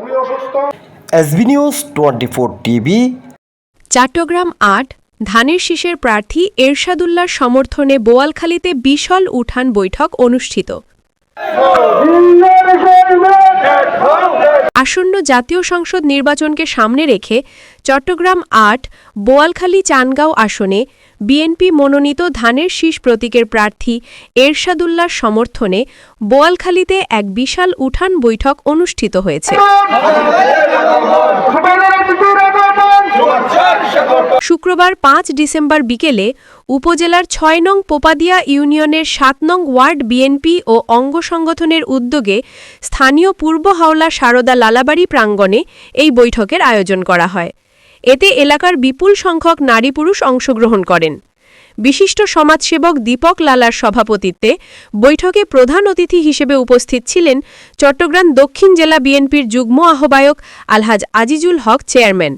উনি SB news twenty four TV. Chittagong আট ধানের শীষের প্রার্থী এরশাদুল্লাহর সমর্থনে বোয়ালখালীতে বিশাল উঠান বৈঠক অনুষ্ঠিত। আসন্ন জাতীয় সংসদ নির্বাচনকে সামনে রেখে চট্টগ্রাম আট, বোয়ালখালী চানগাঁও আসনে বিএনপি মনোনীত ধানের শীষ প্রতীকের প্রার্থী এরশাদুল্লার সমর্থনে বোয়ালখালীতে এক বিশাল উঠান বৈঠক অনুষ্ঠিত হয়েছে। শুক্রবার পাঁচ ডিসেম্বর বিকেলে উপজেলার ছয় নং পোপাদিয়া ইউনিয়নের সাত নং ওয়ার্ড বিএনপি ও অঙ্গ সংগঠনের উদ্যোগে স্থানীয় পূর্ব হাওলা সারদা লালাবাড়ি প্রাঙ্গণে এই বৈঠকের আয়োজন করা হয়। এতে এলাকার বিপুল সংখ্যক নারী পুরুষ অংশগ্রহণ করেন। বিশিষ্ট সমাজসেবক দীপক লালার সভাপতিত্বে বৈঠকে প্রধান অতিথি হিসেবে উপস্থিত ছিলেন চট্টগ্রাম দক্ষিণ জেলা বিএনপির যুগ্ম আহ্বায়ক আলহাজ আজিজুল হক চেয়ারম্যান।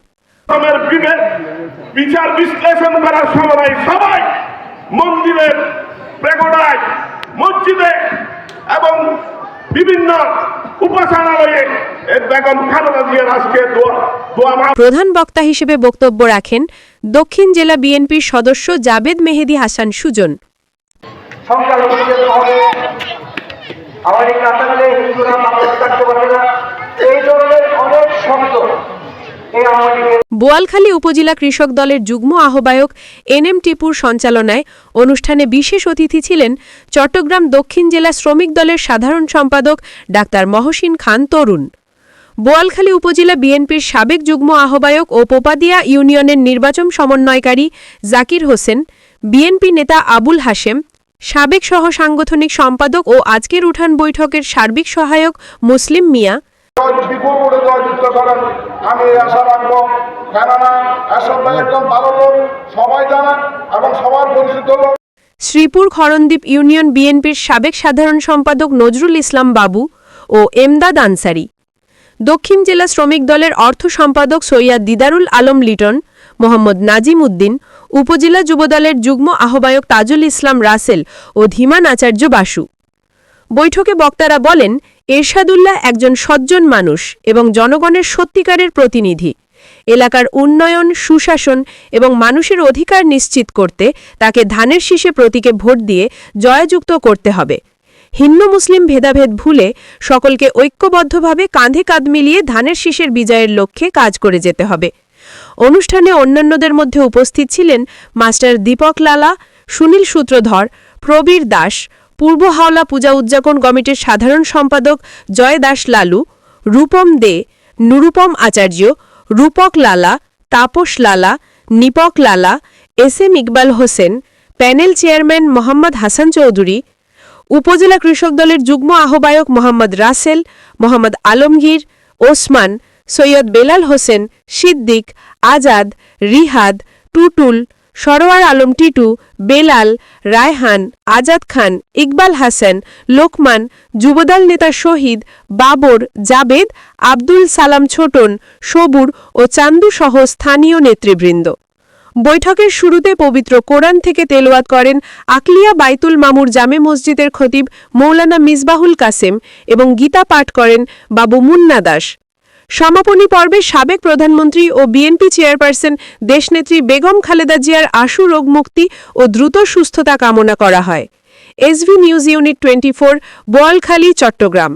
বিচার বিশ্লেষণ করার সময় সবাই মন্দিরে প্রেগোডায় মসজিদে এবং বিভিন্ন উপাসনালয়ে বেগম খালেদা জিয়ার আজকে দোয়া দোয়া প্রধান বক্তা হিসেবে বক্তব্য রাখেন দক্ষিণ জেলা বিএনপির সদস্য জাবেদ মেহেদি হাসান সুজন। আমাদের কাছে হিন্দুরা মানুষ থাকতে পারবে না এই ধরনের অনেক শব্দ বোয়ালখালী উপজেলা কৃষক দলের যুগ্ম আহ্বায়ক এনএম টিপুর সঞ্চালনায় অনুষ্ঠানে বিশেষ অতিথি ছিলেন চট্টগ্রাম দক্ষিণ জেলা শ্রমিক দলের সাধারণ সম্পাদক ডাক্তার মহসিন খান তরুণ। বোয়ালখালী উপজেলা বিএনপির সাবেক যুগ্ম আহ্বায়ক ও পোপাদিয়া ইউনিয়নের নির্বাচন সমন্বয়কারী জাকির হোসেন, বিএনপি নেতা আবুল হাশেম, সাবেক সহ সাংগঠনিক সম্পাদক ও আজকের উঠান বৈঠকের সার্বিক সহায়ক মুসলিম মিয়া শ্রীপুর খরণদ্বীপ ইউনিয়ন বিএনপির সাবেক সাধারণ সম্পাদক নজরুল ইসলাম বাবু ও এমদাদ আনসারি। দক্ষিণ জেলা শ্রমিক দলের অর্থ সম্পাদক সৈয়দ দিদারুল আলম লিটন, মোহাম্মদ নাজিম উদ্দিন, উপজেলা যুবদলের যুগ্ম আহ্বায়ক তাজুল ইসলাম রাসেল ও ধীমান আচার্য বাসু। বৈঠকে বক্তারা বলেন এরশাদুল্লাহ একজন সজ্জন মানুষ এবং জনগণের সত্যিকারের প্রতিনিধি। এলাকার উন্নয়ন, সুশাসন এবং মানুষের অধিকার নিশ্চিত করতে তাকে ধানের শীষে প্রতীকে ভোট দিয়ে জয়যুক্ত করতে হবে। হিন্দু মুসলিম ভেদাভেদ ভুলে সকলকে ঐক্যবদ্ধভাবে কাঁধে কাঁধ মিলিয়ে ধানের শীষের বিজয়ের লক্ষ্যে কাজ করে যেতে হবে। অনুষ্ঠানে অন্যান্যদের মধ্যে উপস্থিত ছিলেন মাস্টার দীপক লালা, সুনীল সূত্রধর, প্রবীর দাস পূর্ব হাওলা পূজা উদযাপন কমিটির সাধারণ সম্পাদক জয় দাস লালু, রূপম দে, নুরুপম আচার্য, রূপক লালা, Tapas Lala, Nipak Lala, S M Iqbal Hossain, panel chairman Mohammad Hasan Chowdhury, উপজেলা কৃষক দলের যুগ্ম আহ্বায়ক মোহাম্মদ রাসেল, মোহাম্মদ আলমগীর, ওসমান, সৈয়দ বেলাল হোসেন, সিদ্দিক, আজাদ, রিহাদ, টুটুল সরোয়ার আলম টিটু, বেলাল, রায়হান, আজাদ খান, ইকবাল হাসান, লোকমান, যুবদল নেতা শহীদ, বাবর, জাবেদ, আব্দুল সালাম ছোটন, সবুর ও চান্দু সহ স্থানীয় নেতৃবৃন্দ। বৈঠকের শুরুতে পবিত্র কোরআন থেকে তেলাওয়াত করেন আকলিয়া বাইতুল মামুর জামে মসজিদের খতিব মৌলানা মিসবাহুল কাসেম এবং গীতা পাঠ করেন বাবু মুন্না দাস। সমাপনী পর্বে সাবেক প্রধানমন্ত্রী ও বিএনপি চেয়ারপারসন দেশনেত্রী বেগম খালেদা জিয়ার আশু রোগ মুক্তি ও দ্রুত সুস্থতা কামনা করা হয়। SV news unit twenty four, Boalkhali, Chittagong.